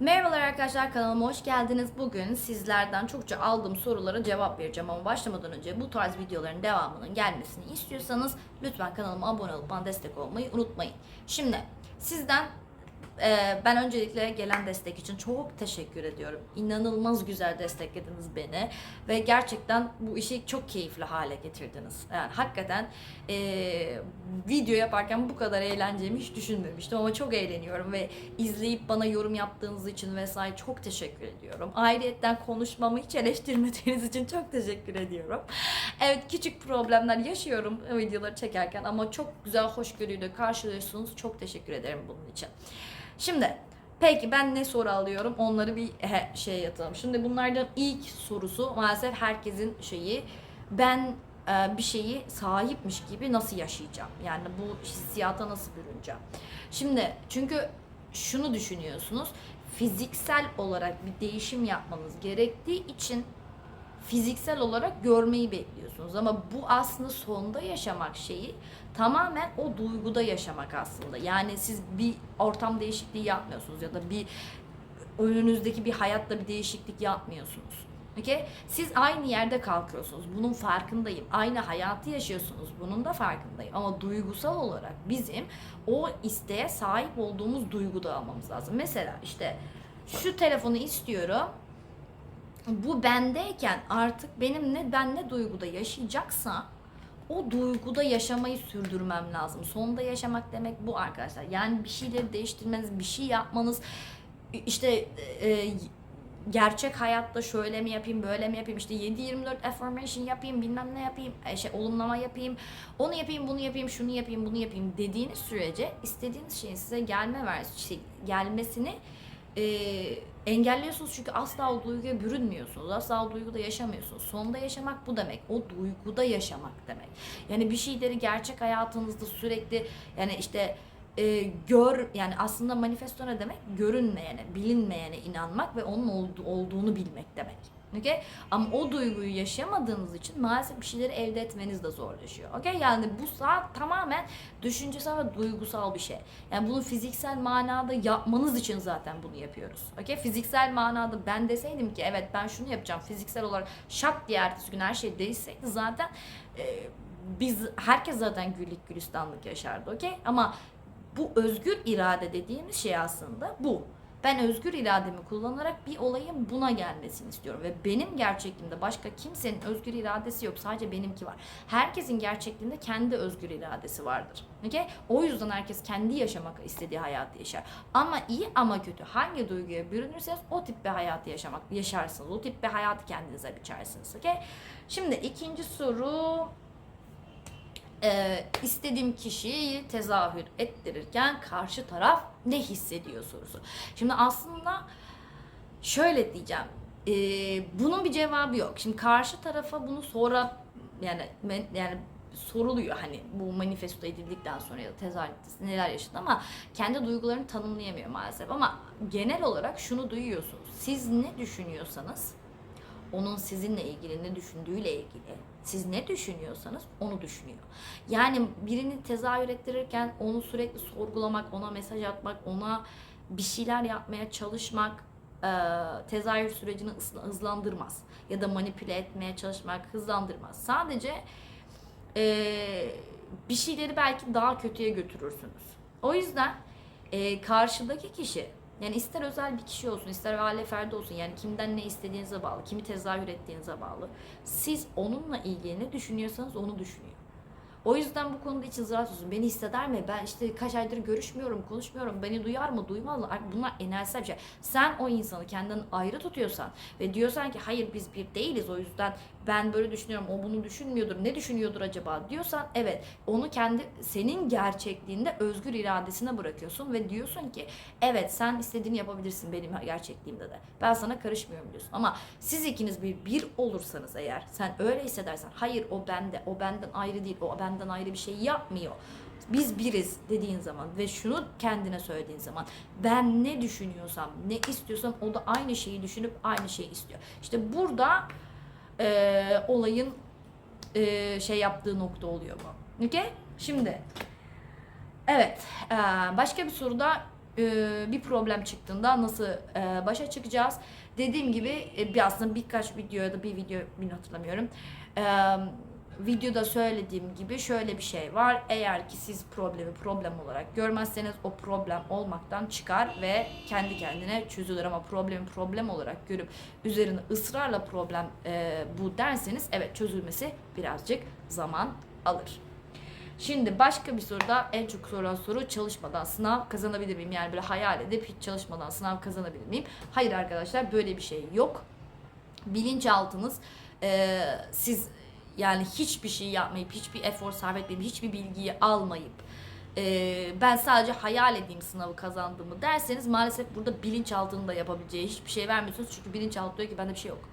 Merhabalar arkadaşlar kanalıma hoş geldiniz. Bugün sizlerden çokça aldığım sorulara cevap vereceğim ama başlamadan önce bu tarz videoların devamının gelmesini istiyorsanız lütfen kanalıma abone olup bana destek olmayı unutmayın. Şimdi sizden e, ben öncelikle gelen destek için çok teşekkür ediyorum. İnanılmaz güzel desteklediniz beni ve gerçekten bu işi çok keyifli hale getirdiniz. Yani hakikaten e, video yaparken bu kadar eğleneceğimi hiç düşünmemiştim ama çok eğleniyorum ve izleyip bana yorum yaptığınız için vesaire çok teşekkür ediyorum. Ayrıyetten konuşmamı hiç eleştirmediğiniz için çok teşekkür ediyorum. Evet küçük problemler yaşıyorum videoları çekerken ama çok güzel hoşgörüyle karşılıyorsunuz. Çok teşekkür ederim bunun için. Şimdi peki ben ne soru alıyorum onları bir he, şey yatalım. Şimdi bunlardan ilk sorusu maalesef herkesin şeyi ben e, bir şeyi sahipmiş gibi nasıl yaşayacağım? Yani bu hissiyata nasıl bürüneceğim? Şimdi çünkü şunu düşünüyorsunuz. Fiziksel olarak bir değişim yapmanız gerektiği için fiziksel olarak görmeyi bekliyorsunuz ama bu aslında sonda yaşamak şeyi tamamen o duyguda yaşamak aslında. Yani siz bir ortam değişikliği yapmıyorsunuz ya da bir önünüzdeki bir hayatta bir değişiklik yapmıyorsunuz. Okay? Siz aynı yerde kalkıyorsunuz. Bunun farkındayım. Aynı hayatı yaşıyorsunuz. Bunun da farkındayım. Ama duygusal olarak bizim o isteğe sahip olduğumuz duyguda almamız lazım. Mesela işte şu telefonu istiyorum bu bendeyken artık benim ne ben ne duyguda yaşayacaksa o duyguda yaşamayı sürdürmem lazım. Sonunda yaşamak demek bu arkadaşlar. Yani bir şeyleri değiştirmeniz, bir şey yapmanız işte e, gerçek hayatta şöyle mi yapayım, böyle mi yapayım, işte 7-24 affirmation yapayım, bilmem ne yapayım, e, şey olumlama yapayım, onu yapayım, bunu yapayım, şunu yapayım, bunu yapayım dediğiniz sürece istediğiniz şeyin size gelme ver, şey, gelmesini e, engelliyorsunuz çünkü asla o duyguya bürünmüyorsunuz. Asla o duyguda yaşamıyorsunuz. Sonunda yaşamak bu demek. O duyguda yaşamak demek. Yani bir şeyleri gerçek hayatınızda sürekli yani işte e, gör yani aslında manifesto ne demek? Görünmeyene, bilinmeyene inanmak ve onun oldu, olduğunu bilmek demek. Okay? Ama o duyguyu yaşamadığınız için maalesef bir şeyleri elde etmeniz de zorlaşıyor. Okay? Yani bu saat tamamen düşüncesel ve duygusal bir şey. Yani bunu fiziksel manada yapmanız için zaten bunu yapıyoruz. Okay? Fiziksel manada ben deseydim ki evet ben şunu yapacağım fiziksel olarak şak diye ertesi gün her şey değişseydi zaten e, biz herkes zaten güllük gülistanlık yaşardı. Okay? Ama bu özgür irade dediğimiz şey aslında bu. Ben özgür irademi kullanarak bir olayın buna gelmesini istiyorum. Ve benim gerçekliğimde başka kimsenin özgür iradesi yok. Sadece benimki var. Herkesin gerçekliğinde kendi özgür iradesi vardır. Okay? O yüzden herkes kendi yaşamak istediği hayatı yaşar. Ama iyi ama kötü hangi duyguya bürünürseniz o tip bir hayatı yaşamak yaşarsınız. O tip bir hayatı kendinize biçersiniz. Okay? Şimdi ikinci soru e, istediğim kişiyi tezahür ettirirken karşı taraf ne hissediyor sorusu. Şimdi aslında şöyle diyeceğim. E, bunun bir cevabı yok. Şimdi karşı tarafa bunu sonra yani yani soruluyor hani bu manifesto edildikten sonra ya da tezahür etti, neler yaşadı ama kendi duygularını tanımlayamıyor maalesef. Ama genel olarak şunu duyuyorsunuz. Siz ne düşünüyorsanız onun sizinle ilgili ne düşündüğüyle ilgili siz ne düşünüyorsanız onu düşünüyor. Yani birini tezahür ettirirken onu sürekli sorgulamak, ona mesaj atmak, ona bir şeyler yapmaya çalışmak e, tezahür sürecini hız- hızlandırmaz. Ya da manipüle etmeye çalışmak hızlandırmaz. Sadece e, bir şeyleri belki daha kötüye götürürsünüz. O yüzden e, karşıdaki kişi yani ister özel bir kişi olsun, ister aile ferdi olsun. Yani kimden ne istediğinize bağlı, kimi tezahür ettiğinize bağlı. Siz onunla ilgili ne düşünüyorsanız onu düşünüyor. O yüzden bu konuda için rahat olsun. Beni hisseder mi? Ben işte kaç aydır görüşmüyorum, konuşmuyorum. Beni duyar mı, duymaz mı? Bunlar enerjisel bir şey. Sen o insanı kendinden ayrı tutuyorsan ve diyorsan ki hayır biz bir değiliz o yüzden ben böyle düşünüyorum, o bunu düşünmüyordur, ne düşünüyordur acaba diyorsan evet onu kendi senin gerçekliğinde özgür iradesine bırakıyorsun ve diyorsun ki evet sen istediğini yapabilirsin benim gerçekliğimde de. Ben sana karışmıyorum diyorsun. Ama siz ikiniz bir bir olursanız eğer sen öyle hissedersen hayır o bende, o benden ayrı değil, o benden ayrı bir şey yapmıyor. Biz biriz dediğin zaman ve şunu kendine söylediğin zaman ben ne düşünüyorsam, ne istiyorsam o da aynı şeyi düşünüp aynı şeyi istiyor. İşte burada e, olayın e, şey yaptığı nokta oluyor bu. Okey? Şimdi evet e, başka bir soruda e, bir problem çıktığında nasıl e, başa çıkacağız? Dediğim gibi e, bir aslında birkaç video ya da bir video bin hatırlamıyorum. Videoda söylediğim gibi şöyle bir şey var. Eğer ki siz problemi problem olarak görmezseniz o problem olmaktan çıkar ve kendi kendine çözülür ama problemi problem olarak görüp üzerine ısrarla problem e, bu derseniz evet çözülmesi birazcık zaman alır. Şimdi başka bir soruda en çok sorulan soru çalışmadan sınav kazanabilir miyim? Yani böyle hayal edip hiç çalışmadan sınav kazanabilir miyim? Hayır arkadaşlar böyle bir şey yok. Bilinçaltınız e, siz yani hiçbir şey yapmayıp, hiçbir efor sarf etmeyip, hiçbir bilgiyi almayıp e, ben sadece hayal edeyim sınavı kazandığımı derseniz maalesef burada bilinçaltının da yapabileceği hiçbir şey vermiyorsunuz. Çünkü bilinçaltı diyor ki bende bir şey yok.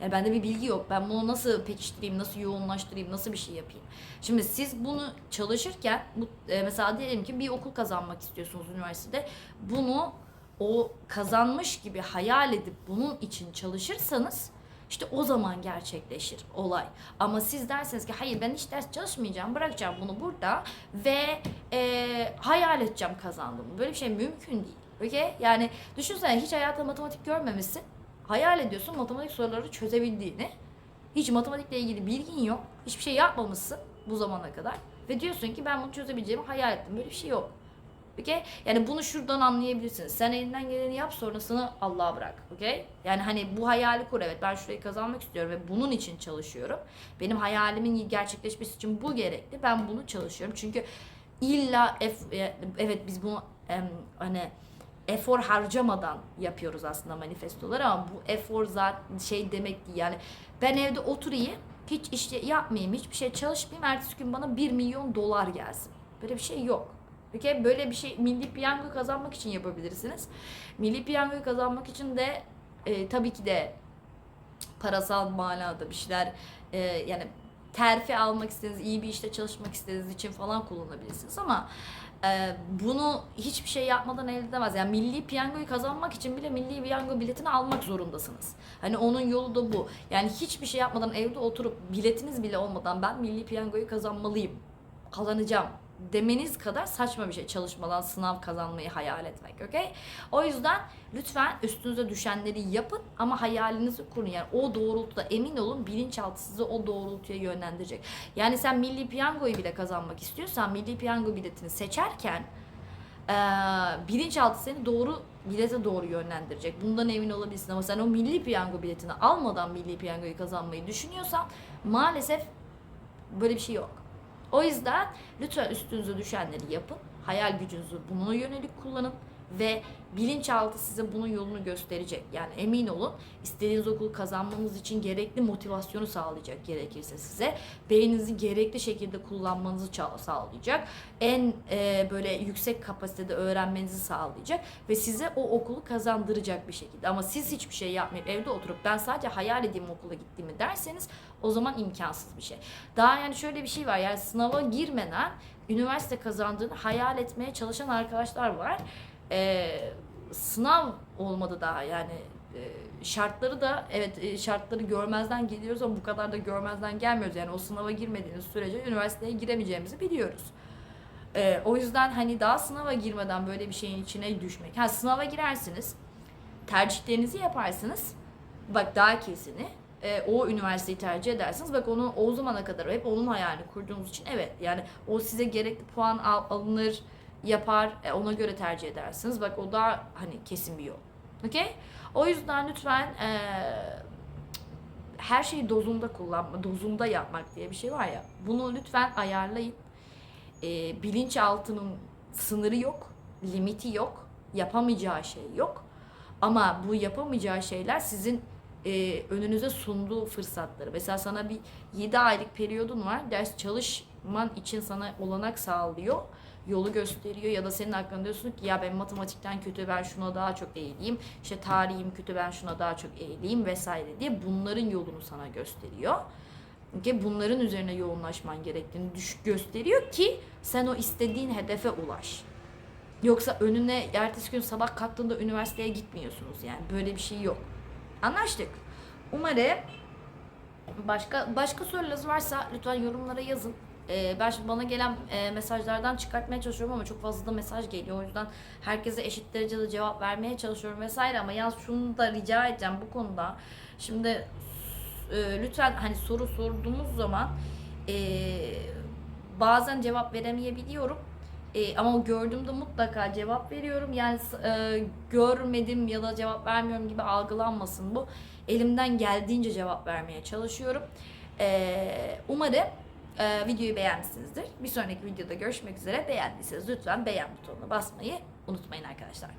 Yani bende bir bilgi yok. Ben bunu nasıl pekiştireyim, nasıl yoğunlaştırayım, nasıl bir şey yapayım. Şimdi siz bunu çalışırken mesela diyelim ki bir okul kazanmak istiyorsunuz üniversitede. Bunu o kazanmış gibi hayal edip bunun için çalışırsanız işte o zaman gerçekleşir olay. Ama siz derseniz ki hayır ben hiç ders çalışmayacağım, bırakacağım bunu burada ve e, hayal edeceğim kazandığımı. Böyle bir şey mümkün değil. Okay? Yani düşünsene hiç hayatında matematik görmemişsin. Hayal ediyorsun matematik soruları çözebildiğini. Hiç matematikle ilgili bilgin yok. Hiçbir şey yapmamışsın bu zamana kadar. Ve diyorsun ki ben bunu çözebileceğimi hayal ettim. Böyle bir şey yok. Okay? Yani bunu şuradan anlayabilirsiniz. Sen elinden geleni yap sonrasını Allah'a bırak. Okay? Yani hani bu hayali kur. Evet ben şurayı kazanmak istiyorum ve bunun için çalışıyorum. Benim hayalimin gerçekleşmesi için bu gerekli. Ben bunu çalışıyorum. Çünkü illa ef- evet biz bunu em, hani efor harcamadan yapıyoruz aslında manifestoları ama bu efor zaten şey demek değil. Yani ben evde oturayım, hiç işte yapmayayım, hiçbir şey çalışmayayım. Ertesi gün bana 1 milyon dolar gelsin. Böyle bir şey yok. Peki böyle bir şey milli piyango kazanmak için yapabilirsiniz. Milli piyangoyu kazanmak için de e, tabii ki de parasal manada bir şeyler e, yani terfi almak istediğiniz, iyi bir işte çalışmak istediğiniz için falan kullanabilirsiniz ama e, bunu hiçbir şey yapmadan elde edemez. Yani milli piyangoyu kazanmak için bile milli piyango biletini almak zorundasınız. Hani onun yolu da bu. Yani hiçbir şey yapmadan evde oturup biletiniz bile olmadan ben milli piyangoyu kazanmalıyım, kazanacağım demeniz kadar saçma bir şey çalışmadan sınav kazanmayı hayal etmek. Okay? O yüzden lütfen üstünüze düşenleri yapın ama hayalinizi kurun. Yani o doğrultuda emin olun bilinçaltı sizi o doğrultuya yönlendirecek. Yani sen milli piyangoyu bile kazanmak istiyorsan milli piyango biletini seçerken e, bilinçaltı seni doğru bilete doğru yönlendirecek. Bundan emin olabilirsin ama sen o milli piyango biletini almadan milli piyangoyu kazanmayı düşünüyorsan maalesef böyle bir şey yok. O yüzden lütfen üstünüze düşenleri yapın. Hayal gücünüzü buna yönelik kullanın ve bilinçaltı size bunun yolunu gösterecek. Yani emin olun istediğiniz okulu kazanmanız için gerekli motivasyonu sağlayacak gerekirse size. Beyninizi gerekli şekilde kullanmanızı sağlayacak. En e, böyle yüksek kapasitede öğrenmenizi sağlayacak ve size o okulu kazandıracak bir şekilde. Ama siz hiçbir şey yapmayıp evde oturup ben sadece hayal edeyim okula gittiğimi derseniz o zaman imkansız bir şey. Daha yani şöyle bir şey var yani sınava girmeden üniversite kazandığını hayal etmeye çalışan arkadaşlar var. Ee, sınav olmadı daha yani e, şartları da evet e, şartları görmezden geliyoruz ama bu kadar da görmezden gelmiyoruz. Yani o sınava girmediğiniz sürece üniversiteye giremeyeceğimizi biliyoruz. Ee, o yüzden hani daha sınava girmeden böyle bir şeyin içine düşmek. Ha sınava girersiniz, tercihlerinizi yaparsınız. Bak daha kesini e, o üniversiteyi tercih edersiniz. Bak onu o zamana kadar hep onun hayalini kurduğunuz için evet yani o size gerekli puan al, alınır yapar e, ona göre tercih edersiniz. Bak o daha hani kesin bir yol. Okey? O yüzden lütfen e, her şeyi dozunda kullanma, dozunda yapmak diye bir şey var ya. Bunu lütfen ayarlayın. E, bilinçaltının sınırı yok, limiti yok, yapamayacağı şey yok. Ama bu yapamayacağı şeyler sizin e, önünüze sunduğu fırsatları. Mesela sana bir 7 aylık periyodun var. Ders çalışman için sana olanak sağlıyor. Yolu gösteriyor ya da senin aklında diyorsun ki ya ben matematikten kötü ben şuna daha çok eğileyim. İşte tarihim kötü ben şuna daha çok eğileyim vesaire diye bunların yolunu sana gösteriyor. Ki bunların üzerine yoğunlaşman gerektiğini düş gösteriyor ki sen o istediğin hedefe ulaş. Yoksa önüne ertesi gün sabah kalktığında üniversiteye gitmiyorsunuz yani böyle bir şey yok. Anlaştık. Umarım başka başka sorularınız varsa lütfen yorumlara yazın. Ee, ben şimdi bana gelen e, mesajlardan çıkartmaya çalışıyorum ama çok fazla da mesaj geliyor. O yüzden herkese eşit derecede cevap vermeye çalışıyorum vesaire ama yalnız şunu da rica edeceğim bu konuda. Şimdi e, lütfen hani soru sorduğunuz zaman e, bazen cevap veremeyebiliyorum. E, ama o gördüğümde mutlaka cevap veriyorum. Yani e, görmedim ya da cevap vermiyorum gibi algılanmasın bu. Elimden geldiğince cevap vermeye çalışıyorum. E, umarım e, videoyu beğenmişsinizdir. Bir sonraki videoda görüşmek üzere. Beğendiyseniz lütfen beğen butonuna basmayı unutmayın arkadaşlar.